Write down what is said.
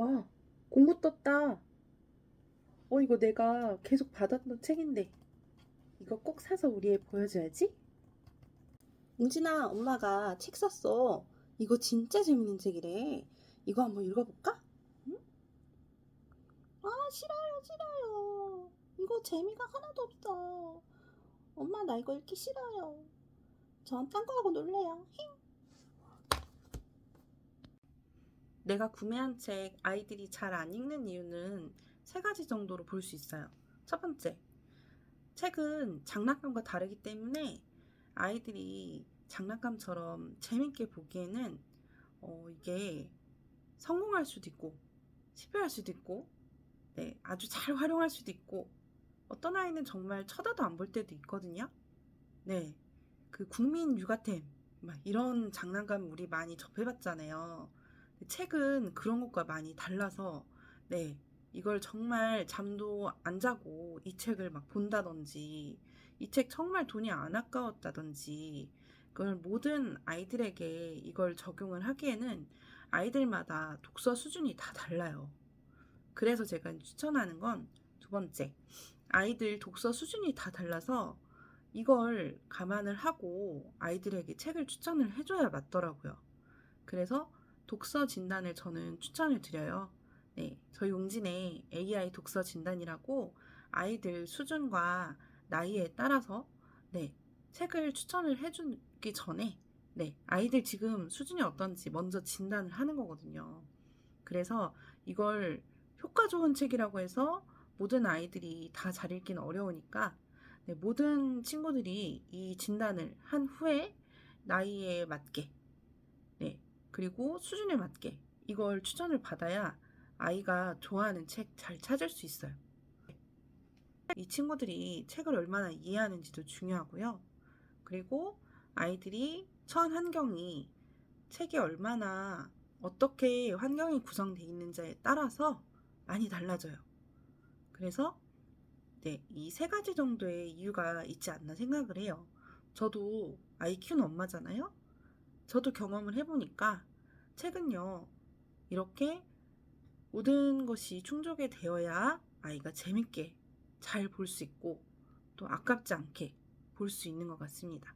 와, 공부 떴다. 어, 이거 내가 계속 받았던 책인데. 이거 꼭 사서 우리 애 보여줘야지. 웅진아, 엄마가 책 샀어. 이거 진짜 재밌는 책이래. 이거 한번 읽어볼까? 응? 아, 싫어요, 싫어요. 이거 재미가 하나도 없어. 엄마, 나 이거 읽기 싫어요. 전 딴 거 하고 놀래요. 힝. 내가 구매한 책 아이들이 잘 안 읽는 이유는 세 가지 정도로 볼 수 있어요. 첫 번째, 책은 장난감과 다르기 때문에 아이들이 장난감처럼 재밌게 보기에는 어, 이게 성공할 수도 있고 실패할 수도 있고 네, 아주 잘 활용할 수도 있고 어떤 아이는 정말 쳐다도 안 볼 때도 있거든요. 네, 그 국민 육아템 막 이런 장난감 우리 많이 접해봤잖아요. 책은 그런 것과 많이 달라서 네 이걸 정말 잠도 안 자고 이 책을 막 본다든지 이 책 정말 돈이 안 아까웠다든지 그걸 모든 아이들에게 이걸 적용을 하기에는 아이들마다 독서 수준이 다 달라요. 그래서 제가 추천하는 건 두 번째 아이들 독서 수준이 다 달라서 이걸 감안을 하고 아이들에게 책을 추천을 해줘야 맞더라고요. 그래서 독서 진단을 저는 추천을 드려요. 네, 저희 용진의 AI 독서 진단이라고 아이들 수준과 나이에 따라서 네, 책을 추천을 해주기 전에 네, 아이들 지금 수준이 어떤지 먼저 진단을 하는 거거든요. 그래서 이걸 효과 좋은 책이라고 해서 모든 아이들이 다 잘 읽기는 어려우니까 네, 모든 친구들이 이 진단을 한 후에 나이에 맞게 네, 그리고 수준에 맞게 이걸 추천을 받아야 아이가 좋아하는 책 잘 찾을 수 있어요. 이 친구들이 책을 얼마나 이해하는지도 중요하고요. 그리고 아이들이 처한 환경이 책이 얼마나 어떻게 환경이 구성되어 있는지에 따라서 많이 달라져요. 그래서 네, 이 세 가지 정도의 이유가 있지 않나 생각을 해요. 저도 아이 키우는 엄마잖아요. 저도 경험을 해보니까 책은요, 이렇게 모든 것이 충족이 되어야 아이가 재밌게 잘 볼 수 있고 또 아깝지 않게 볼 수 있는 것 같습니다.